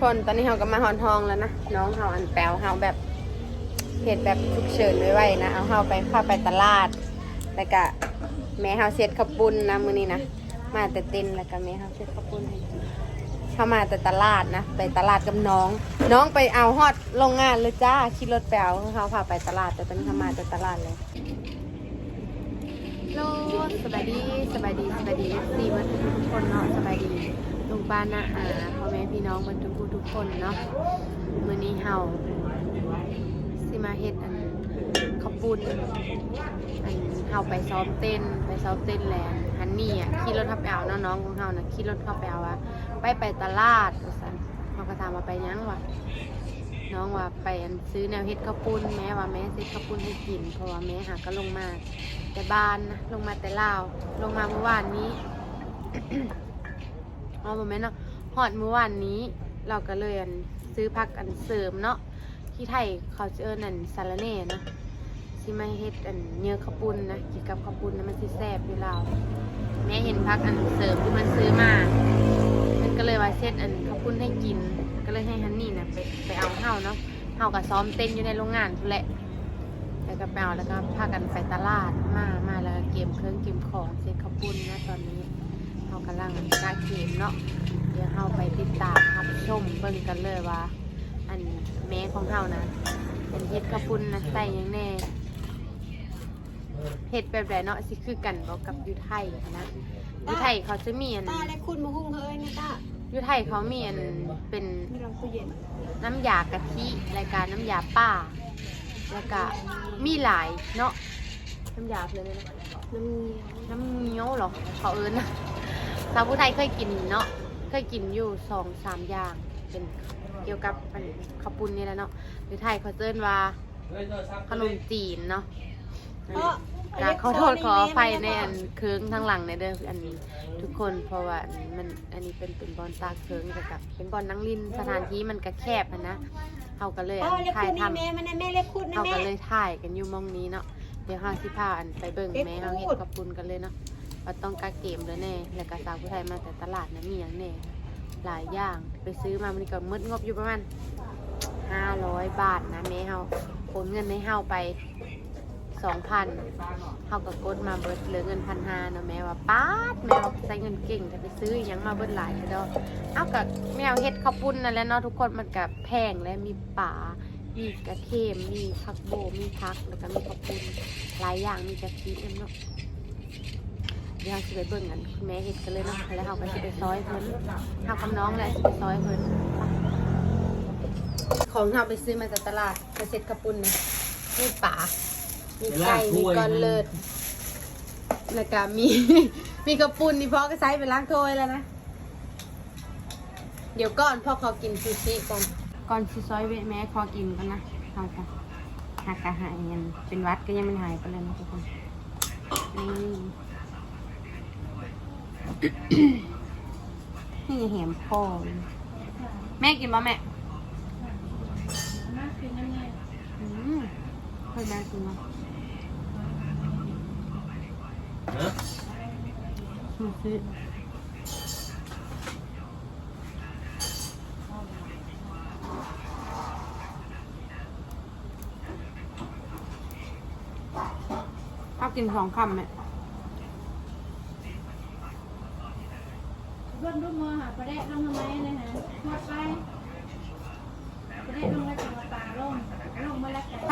คนตอนนี้เราก็มาหอนทองแล้วนะ น้องเราอันแปลวเราแบบเหตุแบบฉุกเฉินไว้ๆนะ เอาเราไปพาไปตลาด แล้วก็แม่เราเซ็ตข้าวปุ้นะมือนี้นะ มาแต่เต้นแล้วก็แม่เราเซ็ตข้าวปุ้นให้กินเข้ามาแต่ตลาดนะ ไปตลาดกับน้อง น้องไปเอาฮอดโรงงานเลยจ้าขี่รถไปเอาเขาพาไปตลาดแต่ตอนนี้เขามาแต่ตลาดเลยโลสบายดีสบายดีสบายดีซีมันทุกคนเนาะสบายดี ลุงป้านนะอาพ่อแม่พี่น้องมันทุกทุกคนเนาะมื้อนี้เฮาสิมาเฮ็ดอันข้าวปุ้นอันเฮาไปซ้อมเต้นไปซ้อมเต้นแลนฮันนี่อะขี่รถเข้าไปเอาเนาะน้องของเฮานะขี่รถเข้าไปเอาว่าไปไปตลาดว่าซั่นเฮาก็ถามว่าไปหยังวะน้องว่าไปอันซื้อแนวเฮ็ดข้าวปุ้นแม่ว่าแม่ซื้อข้าวปุ้นให้กินเพราะว่าแม่หาก็ลงมาแต่บ้านนะลงมาแต่ลาวลงมาเมื่อวานนี้ อ๋อโมเมนเนาะหอดเมื่อวานนี้ เราก็เลยอันซื้อพักอันเสริมเนาะที่ไทยเขาเจอนอันซาลาเน่เนาะที่มาเฮ็ดอันเนื้อข้าวปุ้นนะกินกับข้าวปุ้นนะมันสิแซ่บอยู่ลาวแม่เห็นพักอันเสริมที่มันซื้อมา มันก็เลยว่าเซตอันข้าวปุ้นให้กิน ก็เลยให้ฮันนี่นะไปไปเอาเฮาเนาะเฮากับซ้อมเต้นอยู่ในโรงงานพู้นแหละแล้วก็ไปเอาแล้วก็พากันไปตลาดมา มาแล้วเก็บเครื่องเก็บของเซ็ตข้าวปุ้นนะตอนนี้ เรากำลังกาเกมเนาะเดี๋ยวเราไปติดตามรับชมเบิ่งกันเลยว่า อันแม่ของเรานะเป็นเฮ็ดข้าวปุ้นนะใส่หยังแน่เฮ็ดแบบไหนเนาะสิคือกันบ่กับอยูไทยนะอยูไทยเขาจะมีอันตาได้คุณมาหุ้งเฮ้ยนะตาอยูไทยเขามีอันเป็นไม่ลองตู้เย็นน้ำยากะทิรายการน้ำยาป้า แล้วก็มีหลายเนาะน้ำยาเลยนะน้ำเงี้ยวน้ำเงี้ยวเหรอเขาเอิญนะ สาวผู้ไทยเคยกินเนาะเคยกินอยู่สองสามอย่างเป็นเกี่ยวกับอันข้าวปุ้นนี่แหละเนาะหรือไทยเขาเอิ้นว่าขนมจีนเนาะเพราะกราบขอโทษขออภัยในอันเคืองทั้งหลังในเด้ออันนี้ ทุกคนเพราะว่ามันอันนี้เป็นเป็นบอลตาเคืองกับกับเป็นบอลนังลินสถานที่มันก็แคบอะนะเขาก็เลยอ๋อัอนเล็กถ่ายคุณทำนี่แม่มันแม่เล็กคุณนะเขาแม่ก็เลยถ่ายกันอยู่หมองนี้เนาะเดี๋ยวห้าสิพาอันไปเบิ่งเอ็ดแม่เขาเห็ดพูดกระปุนกันเลยเนาะ ว่าต้องกาเกมเลยแน่แล้วก็สาวผู้ไทยมาแต่ตลาดนะมีอย่างแน่หลายอย่างไปซื้อมามันก็มืดงบอยู่ประมาณห้าร้อยบาทนะแม่เฮาโอนเงินให้เฮาไปสองพันเฮาก็กดมาเบิดเหลือเงินพันห้าเนาะแม่ว่าป๊าดแมวใช้เงินเก่งแต่ไปซื้อยังมาเบิดหลายเลยดอกเอากับแมวเฮ็ดข้าวปุ้นนั่นแหละเนาะทุกคนมันกับแพงและมีป่ามีกระเทียมมีผักโบมีผักแล้วก็มีข้าวปุ้นหลายอย่างมีกะทิเนาะ ดี๋ยวเราสิไปเบิ่งกันคุณแม่เห็ดกันเลยเนาะแล้วเราก็สิไปซอยเพิ่นเฮากับน้องแหละสิไปซอยเพิ่นของเราไปซื้อมาจากตลาดไปเซ็ตข้าวปุ้นนะมีป่ามีไก่มีก้อนเลิศแล้วก็มี มีกระปุ้นนี่พ่อก็ใช้ไปล้างถ้วยแล้วนะ เดี๋ยวก่อนพ่อขอกินซูชิก่อนก่อนซิซอยเวแม่ขอกินก่อนนะเอาค่ะหักกะหายยังเป็นวัดก็ยังไม่หายไปเลยนะทุกคนนี่ นี่แหมพ่อเลยแม่กินบ่แม่อืมเคยแม่กินบ่ซูชิถ้ากินสองคำแม่เพื่อนร่วมมือหาประเดะลงทำไมเลยฮะหมดไปประเดะลงแล้วจะมาป่าลงลง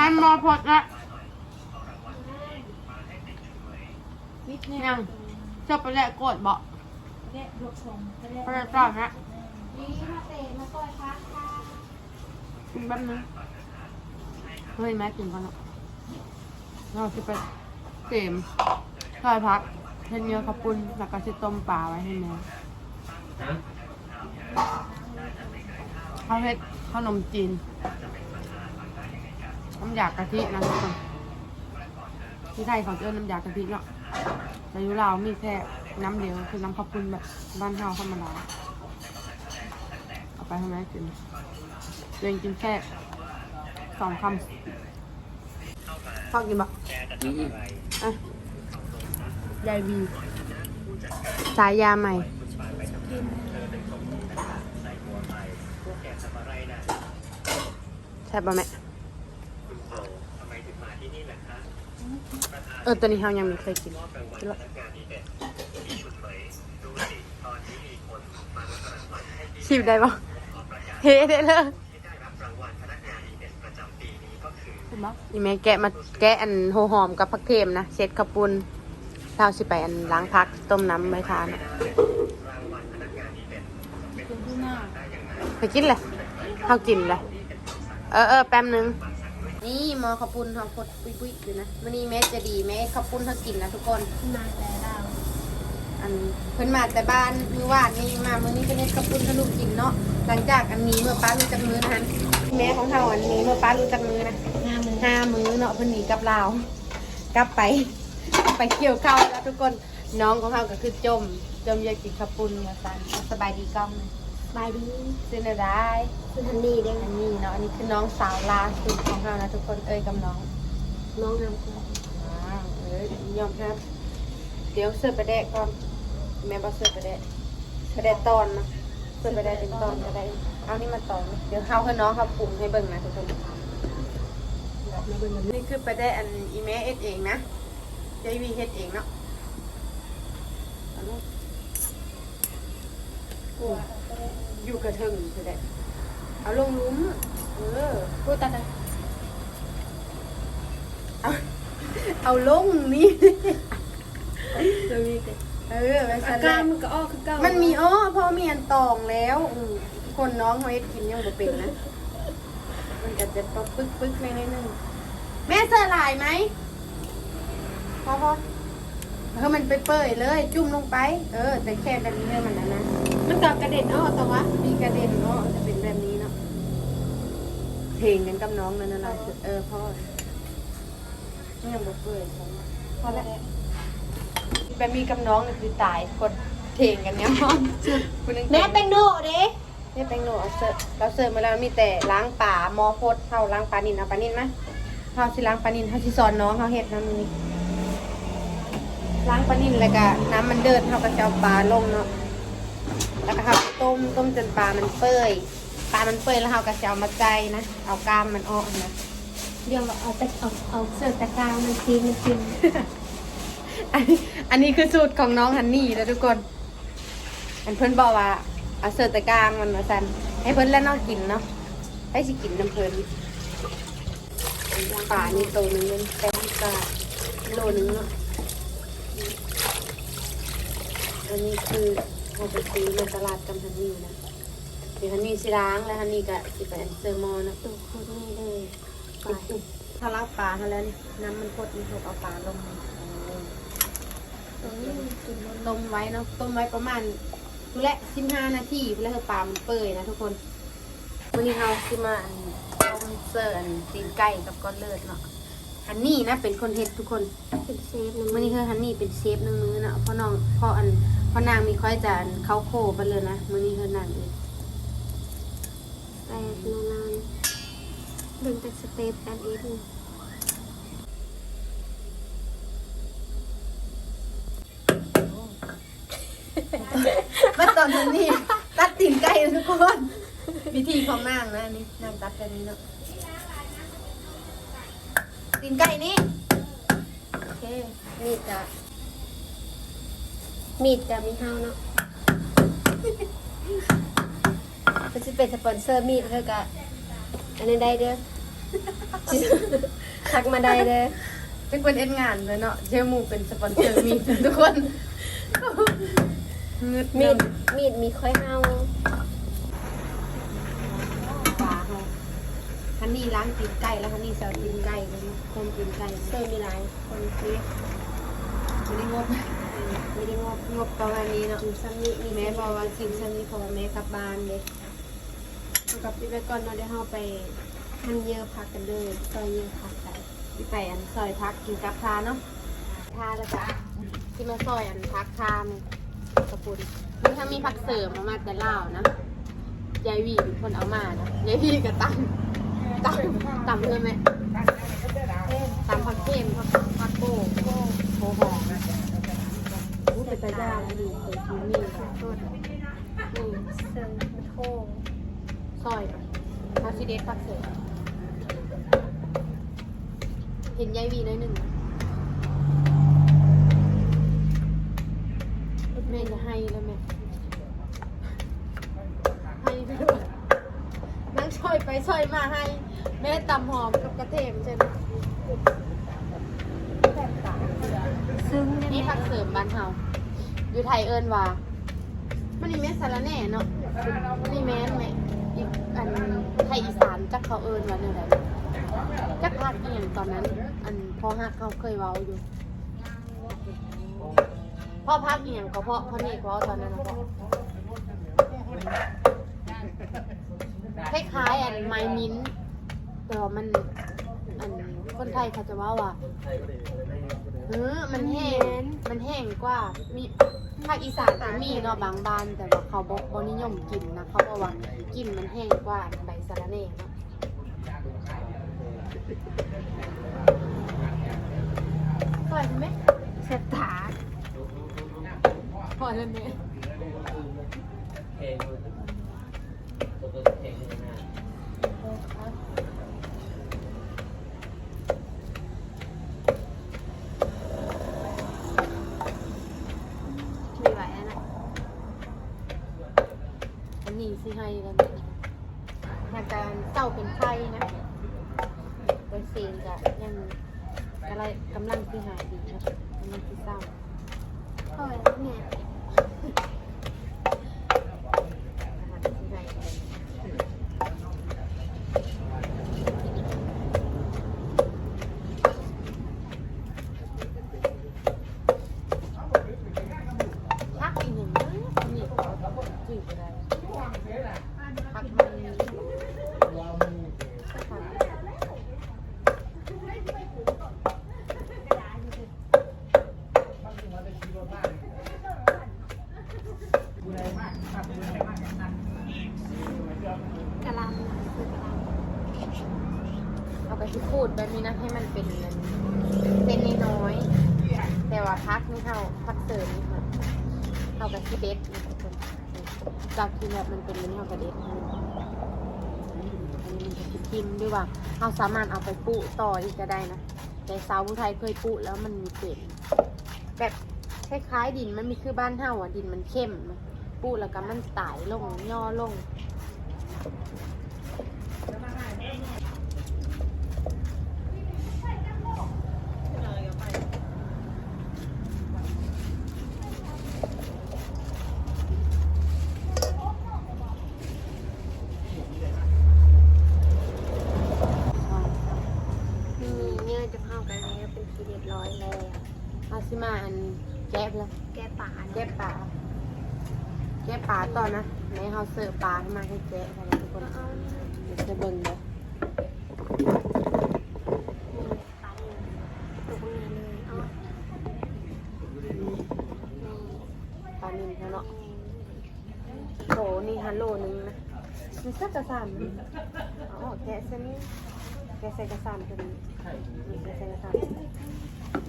มาแล้วกันให้มอพดละวิทย์เนี่ยยังเจะไปแลกโกดบอกประเดะยกของประเดะไปแลกก่อนนะนี่มาเตะมาต่อยพักค่ะกินแป๊บนึงเฮ้ยแม่กินก่อนเนาะเราจะไปเกมซอยพักเทนเนื้อข้าวปุ้นแล้วก็จะต้มปลาไว้ให้แม่ข้าวเฮ็ดขนมจีน น้ำยากะทินะทุกคนที่ไทยเขาจะเอิ้นน้ำยากะทิเนาะแต่อยุเราวมีแค่น้ำเดียวคือน้ำข้าวปุ้นแบบบ้านเฮาธรรมดาเอาไปให้แม่กินตัวเองกินแค่สองคำพ่อกินบะอะยายวีสายยาใหม่แกทำอะไรนะแซ่บบ่แม่ เออตัวนี้เฮายังไม่เคยกินมอบรางวัลพนักงานดีเด่นมีชุดไหมดูสิตอนนี้มีคนมาลดรางวัลให้ดีชิมได้บ่ขอประกาศเฮ้ได้เลยที่ได้รับรางวัลพนักงานดีเด่นประจำปีนี้ก็คืออีแม่แกะมาแกะอันโหหอมกับผักเทมนะเช็ดข้าวปุ้นเราสิไปอันล้างพักต้มน้ำใบทานอะรางวัลพนักงานดีเด่นเป็นคุณผู้หน้าได้ยังไงไปกินเลยเฮากินเลย เออเออแป๊บนึง นี่หมอข้าวปุ้นเฮาพดปุ้ยปุ้ยอยู่นะมื้อนี้แม่จะดีแม่ข้าวปุ้นเฮากินนะทุกคน มาแต่เราอันเพิ่นมาแต่บ้านมือวานนี่มามื้อนี้เป็นเฮ็ดข้าวปุ้นให้ลูกกินเนาะหลังจากอันนี้เมื่อป้ารู้จักมือนั้นแม่ของเฮาอันนี้เมื่อป้ารู้จักมือนะงามเลยห้ามือเนาะเพิ่นหนีกลับลาวกลับไป ไปเกี่ยวข้าวแล้วทุกคนน้องของเฮาก็คือจม จมอยากกินขาวปุ้นว่าซั่นสบายดีกล้องนะ บายดีซื้อแนวได้คือฮันนี่เด้งอันนี้เนาะอันนี้คือน้องสาวล่าสุดของเฮานะทุกคนเอ้ยกับน้อง น้องงามกว่าอ้าวเอ้ยยอมครับ เดี๋ยวเสิร์ฟไปแดกก่อนแม่บอกเสิร์ฟไปแดกไปแดกตอนนะเสิร์ฟไปแดกเป็นตอนก็ได้เอานี่มาตอนนะเดี๋ยวเขาให้น้องเขาปรุงให้เบิ่งนะทุกคนมาเบิ่งกันนี่คือไปได้อันอีเมเอ็ดเองนะเจวีเฮ็ดเองเนาะเอาลูกโอ้อยู่กระเทิงคือได้เอาลงหลุ้มเออพูดตาตาเอาเอาลงนี่เรามีแต่เออไปอาสั่นแหการละมันก็ออกคือเก่ามัมันมีอ้อเพราะมีอันตองแล้วอืมคนน้องเขาเอ็ดกินยังบ่เป็นนะ มันก็จะปปึ๊กปึ๊กๆในนิดนึงแม่เสื้อลายไหมพอพอเออมันไปเปื่อยเลย จุ่มลงไป เออ แต่แค่แบบนี้เลยมันนะนะ มันก็กระเด็นออกแต่ว่ามีกระเด็นเนาะจะเป็นแบบนี้เนาะเพลงกันกับน้องนั่นน่ะล่ะเออพ่อนี่ยังบ่เปื่อยซ้ำพอแล้วแบบมีกับน้องนี่คือตายคนเพลงกันเนี่ยพ่อคนหนึงแม่แตงโดเด้แม่แตงโมเอาเสิร์ฟเราเสิร์ฟมาแล้วมีแต่ล้างป่าหมอพดเท่าล้างปลานินเอาปลานินไหมเท่าสิล้างปลานินเท่าสิสอนน้องเขาเฮ็ดน้ำมือนี้ล้างปลานินแล้วก็น้ำมันเดือดเขาก็จะเอาปลาลงเนาะ แล้วก็เขาต้มต้มจนปลามันเปื่อยปลามันเปื่อยแล้วเขาก็จะเอามาใจนะ เอากล้ามมันออกนะเดี๋ยวเราเอาต่เอาเอาเสื้อตะกร้ามันกินมันกินอันนี้อันนี้คือสูตรของน้องฮันนี่แล้วทุกคน อันเพิ่นบอกว่าเอาเสิร์ฟแต่กลามันมาสันให้เพิ่นแล้วน้องกินเนาะให้สิกินน้ำเพิ่นป่านี่โตนึงเป็นแป้งกาโลนึงเนาะอันนี้คือ เราไปซื้อมาตลาดกับฮันนี่นะเดี๋ยวฮันนี่สิล้างแล้วฮันนี่ก็สิไปอันเซอร์มอเนาะตัวโคตรง่ายเลยไปถ้าล้างปลาเขาแล้วนี่น้ำมันพดนี่เขาเอาปลาลงตรงนี้มันกินมันต้มไว้เนาะต้มไว้ประมาณและสิบห้านาทีแล้วคือปลามันเปื่อยนะทุกคนวันนี้เราสิมาอันต้มเสิร์ฟอันตีนไก่กับก้อนเลือดเนาะฮันนี่นะเป็นคนเฮ็ดทุกคนเป็นเซฟนะวันนี้คือฮันนี่เป็นเชฟหนึ่งมื้อเนาะเพราะน้องเพราะอันเพราะนางมีค่อยจะอันเขาโคไปเลยนะมื้อนี้คือนางเองแปดนานๆเบิ่งแต่สเตปการเอดนี่เมื่อตอนนั้ตัดตีนไก่ทุกคนวิธีของนางนะนี่นางตัดแบบนี้เนาะตีนไก่นี่โอเคมีดจะ มีดจะมีเฮาเนาะมันจะเป็นสปอนเซอร์มีดเธอกะอันนี้ได้เด้อ ทักมาได้เด้อเป็นคนเอ็นงานเลยเนาะเจมูเป็นสปอนเซอร์มีทุกคนเงืดมีมีดดมีดมีค่อยเฮาปลาเขาฮันนี่ล้างตีนไก่แล้วฮันนี่เซาตีนไก่เลยนะต้มตีนไก่เซอร์มีหลายคนซื้อไม่ได้งบ ไม่ได้งบงบประมาณนี้เนาะกินซ้ำนี้มีแม่แม่บอกว่ากินชั้นนี้เพอแม่กลับบ้านเลยเอากับพี่ไปก่อนเนาะเดี๋ยวเฮาไปหันเยอะพักกันเลยซอยเยอะพักกันพี่ไปอันซอยพักกินกับทาเนาะทาแล้วจ้ะที่มาซอยอันพักทามันกระปุนมีทั้งมีผักเสริมเอามาแต่เล่านะยายวีเป็นคนเอามานะยายวีก็ตั้งตั้งตั้งเลยไหมตั้งผักเค็มผักผักโก้โก้โหหอมนะ เป็นตาย่างดีเคยกินนี่ค่ะโทษนี่เซิร์ฟมันโทงซอยมาซิเดสพักเสริมเห็นยายวีน้อยหนึ่งนะแม่จะให้แล้วแม่ให้ไปด้วยนั่งซอยไปซอยมาให้ แม่ตำหอมกับกระเทียมใช่ไหมแซ่บตา ซึ่ง นี่ผักเสริมบ้านเฮา อยู่ไทยเอิ้นว่ามันนี่แม่สารแหน่เนาะนี่แม่นแม่อีกอันไทยอีสานจักเขาเอิ้นว่าแนวใดจักภาคอีหยังตอนนั้น อันพ่อฮักเขาเคยเว้าอยู่พ่อพักอีหยังก็เพราะพ่อนี่เว้าตอนนั้นนะพ่อคล้ายๆอันไม้มิ้นแต่ว่ามันอันคนไทยเขาจะว่าว่าเออมันแห้งมันแห้งกว่ามี ภาคอีสานก็มีเนาะบางบ้านแต่ว่าเขาบอกบนิยมกินนะเขาบอกว่ากินมันแห้งกว่าใบสะระแหน่เนาะปล่อยไหมแซ่บตาปล่อยเลยไหมเพลงตัวเพลงนะ มีไหวแล้วนะ อันนี้สิให้กันอาการเศร้าเป็นไข้นะโดยเซนก็ยังอะไรกำลังสิหายดีนะกำลังสิเศร้า พ่อแม่ พักอีกหนึ่งนะนี่จืดไปได้พักมันกะลำคือกะล เอาไปที่พูดแบบ นะให้มันเป็นเส้นน้อยๆแต่ว่าพักนี่เขาพักเสริมนี่ค่ะเอาไปที่เด็ดนี่ทุกคนจากที่แบบมันเป็นลิ้นเขากระเด็ดอันนี้มันจะคิดทิมด้วยว่าเราสามารถเอาไปปุต่ออีกก็ได้นะแต่สาวผู้ไทยเคยปุแล้วมันมีเป็นแบบคล้ายๆดินมันมีคือบ้านเฮาอะดินมันเข้มนะปุแล้วก็มันตายลงย่อลงำมีเนื้อจะเข้ากันแล้วเป็นทีเรียบร้อยแล้ว อาซิมาอันแก๊บแล้ว แกป่า แก๊บป่าแก๊บป่าต่อนะในเฮาเสิร์ฟปลา ขึ้นมาให้แก๊บค่ะทุกคนเดี๋ยวจะเบิ่งเลยปลาเองตกงานเลยเอาปลานิลเขาเนาะโหนี่ฮัลโหลนึงนะมีสักกระสามนึงอ๋อแกะเส้นนี้แกะใส่กระสามตัวนี้แกะใส่กระสาม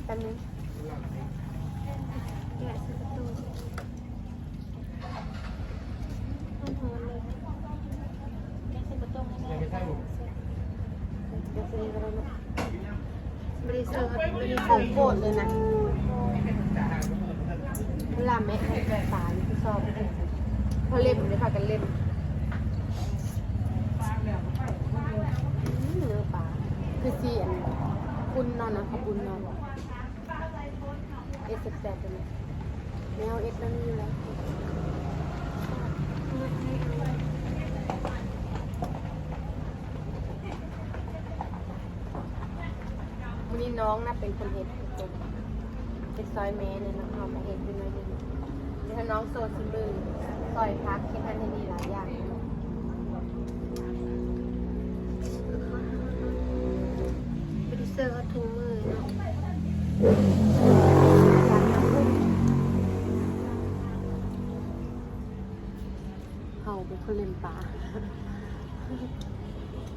แป๊บนึง แกะใส่ประตูต้องโทนเลยแกะใส่ประตูให้แม่ แกะใส่นี้ เนาะบริสุทธิ์บริขสุอร์โปรดเลยนะเวลาแม่ให้แกะปลานี่ชอบเขาเล่นผมเลยค่ะกันเล่มอืมเนื้อปลาคือเสียคุณนอนนะขอบคุณนอนเอสแปดเลยแมวเอสแล้วนี่แล้ววั นนี้น้องนะเป็นคนเห็ดทุกคนเป็นซอยแม่เนี่ยนะเอามาเห็ดเป็นน้อยหนึงเดี๋ยวถ้าน้องโซซิมือซอยพักคิดทันทีหลายอย่างบริสุทธิ์ถุงมือเนาะเขาเป็นคนเล่นปลา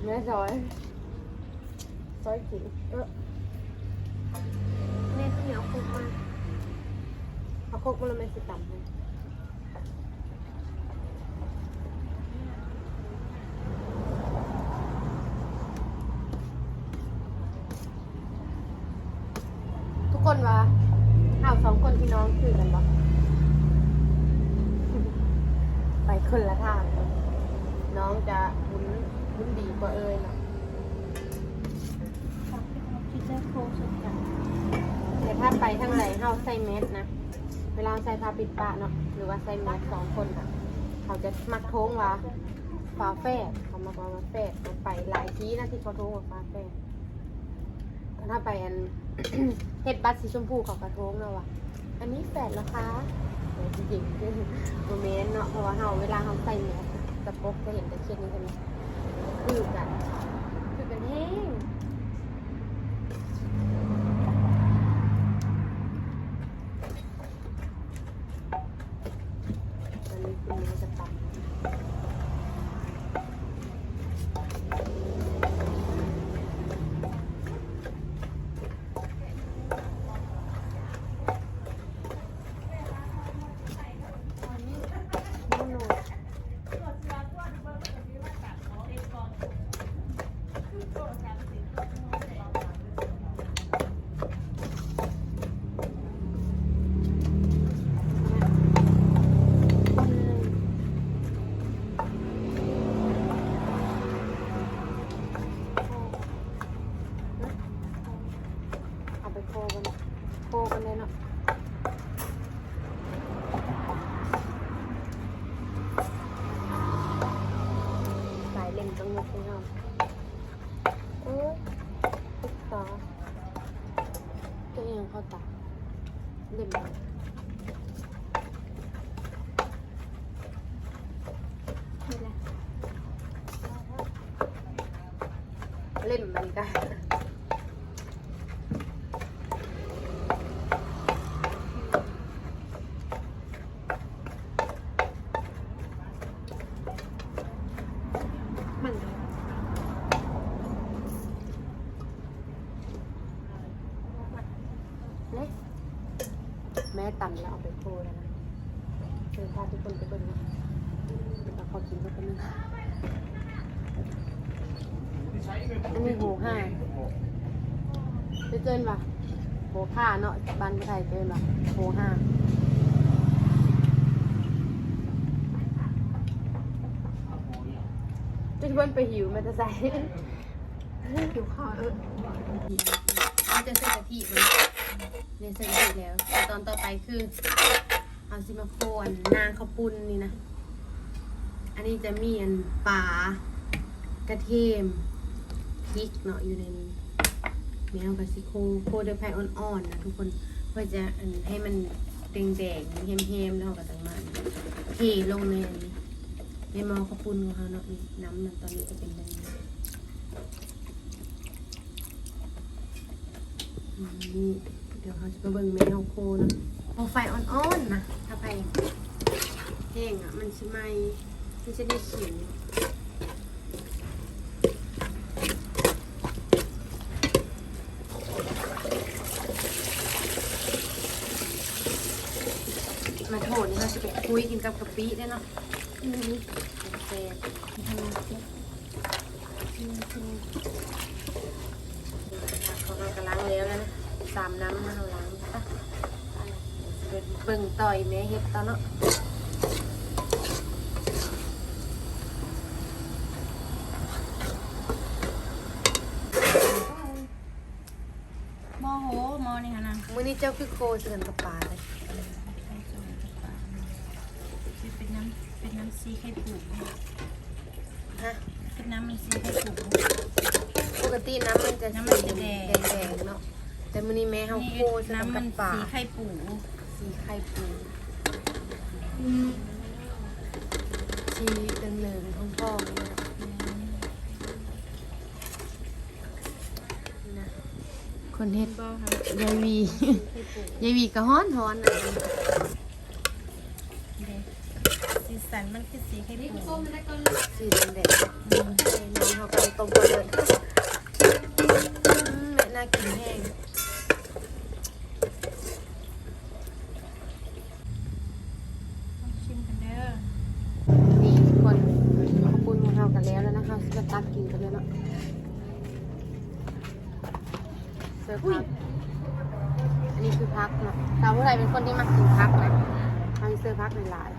แม่ซอยซอยจิ๋วเออ เอาโคกมันมันสิต่ำเลยทุกคนวะอ้าวสองคนพี่น้องคือกันปะไปคนละทาง น้องจะวุ้นวุ้นดีกว่าเอ้ยนะเดี๋ยวถ้าไปทั้งไหนเฮาใส่เม็ดนะ เวลาใส่ผ้าปิดปากเนาะหรือว่าใส่แมสสองคนค่ะ เขาจะมักโทงว่าฟ้าแฝดเขามาว่าแฝดมันไปหลายที่นะที่เขาโทงว่าฟ้าแฝดถ้าไปอันเฮ็ดบัตรสีชมพูเขากระโทงแล้วว่ะอันนี้แฝดเหรอคะจริงๆโมเมนต์เนาะเพราะว่าเฮาเวลาเฮาใส่แมสสะปกจะเห็นแต่เขียนนี้ใช่ไหมคือกัน คือกันแห้ง อันนี้คือเนื้อจะตับโน่นๆคนเลย เอาไปโคกันโคกันเลยเนาะสายเล่นต้องยกให้เราเออตุ๊กตาตัวเองเข้าตาเล่นมัน นี่แหละ เล่นมันกันมัน เนี่ยแม่ตำแล้วเอาไปโคแล้วนะเชิญพาทุกคนไปเบิ่งนะเดี๋ยวเราขอกินสักคนหนึงอันนี้หูห้าจะเกินป่ะโหค่าเนาะบ้านไทยเกิน โหห้าจะชวนไปหิวมันจะใส่หิวข้าวเออเราจะใส่กะทิมันเนี่ยใส่กะทิแล้วแต่ตอนต่อไปคือเอาซิมาโคนนางข้าวปุ้นนี่นะ อันนี้จะมีอันปลากระเทียมพริกเนาะอยู่ในนี้แมวกับซิโคโคเด้วยไผ่อ่อนๆนะทุกคน พื่อจะให้มันแดงๆเฮมๆแล้วก็ต่างมันเทลงในนี้ในหม้อข้าวปุ้นของเขาเนาะนี่น้ำมันตอนนี้จะเป็นแบบนี้เดี๋ยวเขาจะไปเบิ่งแมวโคนะเอาไฟอ่อนๆนะถ้าไปแห้งอะมันชิไหมมันจะได้ขิว มาโถนี่เราจะไปคุยกินกับกะปิได้เนาะอืมแซ่บทำเสร็จอืมอืมเขากำลังแล้วนะสามน้ำมาเราล้างปะเบิ่งต่อยแม่เฮ็ดตอนเนาะมอโหมอนี่ค่ะนางมื้อนี้เจ้าคือโคเสือนกับปลาเลย เป็นน้ำเป็นน้ำซีไข่ปู ฮะ เป็นน้ำมันซีไข่ปู ปกติ น้ำมันจะน้ำมันจะแดง แดงๆเนาะแต่มื้อนี้แม่เฮาโคเสือนน้ำมักันบปลาสีไข่ปูสีไข่ปูชีเหลืองๆทองๆเนี่ย นะคนเฮ็ดก็ค่ะยายวียายวีก็ฮ้อนฮ้อนนะสีสันมันคือสีไข่ปูสีแดงๆน้องเขากำลังต้มกันเลยอืมแม่น่ากินแห้ง ชิมกันเด้อ นี่ทุกคนขอบคุณของเรากันแล้วแล้วนะคะจะตักกินกันเลยเนาะเสิร์ฟผัก อันนี้คือพักนะสาวผู้ไทยเป็นคนที่มักกินพักนะทำเสื้อพักหลายๆ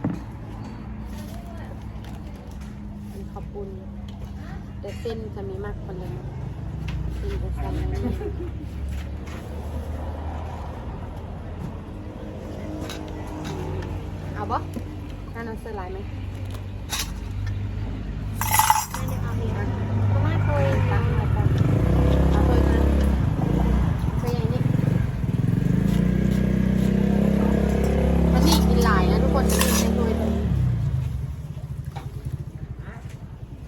อันนี้ ขอบคุณ แต่เส้นจะมีมากคนเลยเส้นจะแซ่บเอาบ่น่าน้ำเสื้อลายไหมได้เอาเนี่ยเพราะว่าเคย ตั้งมาตั้งเอาถ้วยมาถ้วยใหญ่นี่มันนี่กินหลายนะทุกคนกินในถ้วยตรงนี้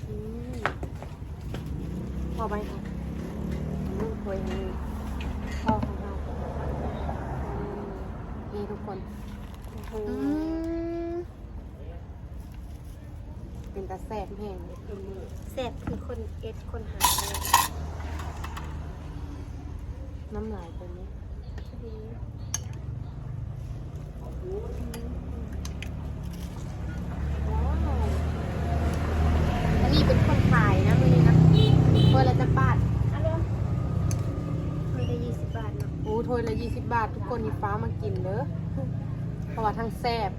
อืมพอไหมคะอืมถ้วยนี้พอของเราอืมนี่ทุกคน โอ้โห อืมเป็นตาแซ่บแห้งเลย แสบคือคนเอ็ดคนหาเลย น้ำลายตัวนี้อันนี้เป็นคนขายนะมือนี้นะถ้วยละจะบาทอันนี้มันจะยี่สิบบาทเนาะโอ้ถ้วยละยี่สิบบาท ทุกคนนี่ฟ้ามากินเด้อเพราะว่าทั้งแซ่บ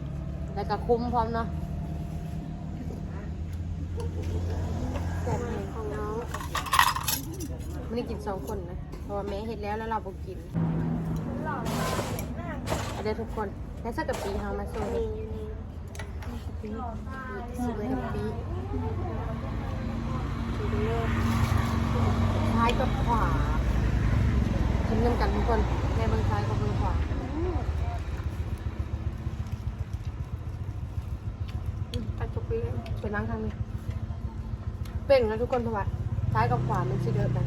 แล้วก็คุ้มพร้อมเนาะแซ่บแห้งของน้องไม่ได้กินสองคนนะเพ ราะว่าแม่เห็ดแล้วแล้วเราบอกกินเอาเดี๋ยวทุกคนแล้วสักกับปีเฮามาโซ่นี่อยู่นี่ปีสวยกับปีซ้ายกับขวากินน้ำกันทุกคนแม่เบิ่งซ้ายกับเบิ่งขวาอืมตัดกับปีไปล้างทางนี้เป็นนะทุกคนเพราะว่าซ้ายกับขวามันสิเดินกัน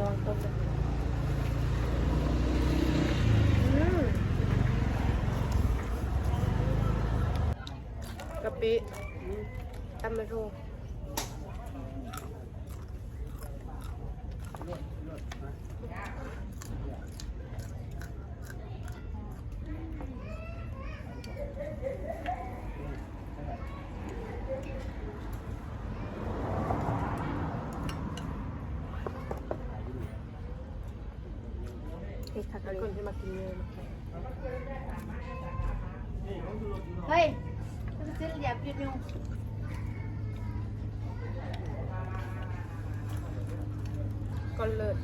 ลองต้นเลยอืมกะปิตำมะรูเด็กทักคนที่มากินเนื้อ เฮ้ยจะซื้อเหลียบยุดยุงก็เลิศ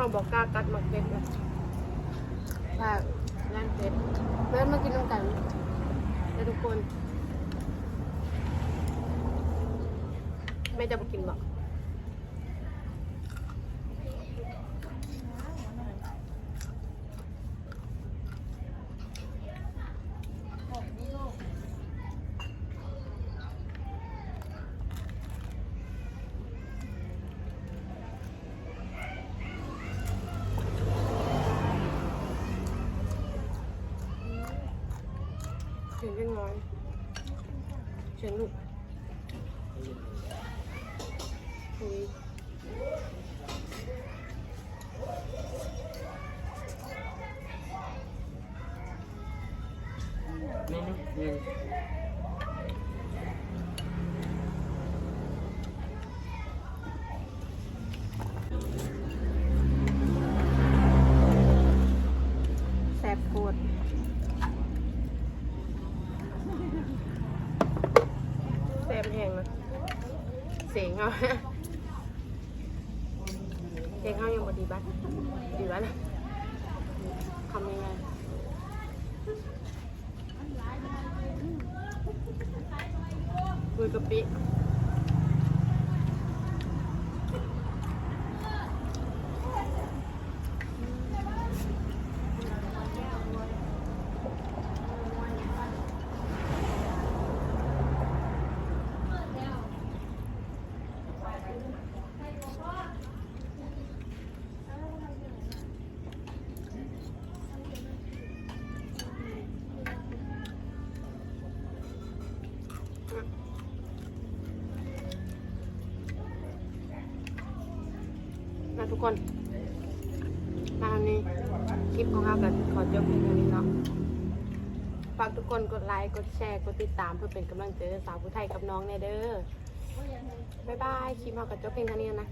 ข้าวบอกกล้ากัดหมักเป็ดแบบฝากร้านเป็ดแม่มากินน้ำกันเลยทุกคน แม่จะมากินบอก เสียงเล็กน้อยเสียงลูก อุ้ยเมนูหนึ่งแสบปวดแสบแห้งเลยเสียงเอา เสียงเอายังบดีบัดดีบัดนะทำยังไง คุ ทุกคนมาอันนี้คลิปของเรากับขอจบเพียงเท่านี้เนาะฝากทุกคนกดไลค์กดแชร์กดติดตามเพื่อเป็นกำลังใจสาวผู้ไทยกับน้องเนเด้อบ๊ายบายคลิปเรากับจบเพียงเท่านี้นะ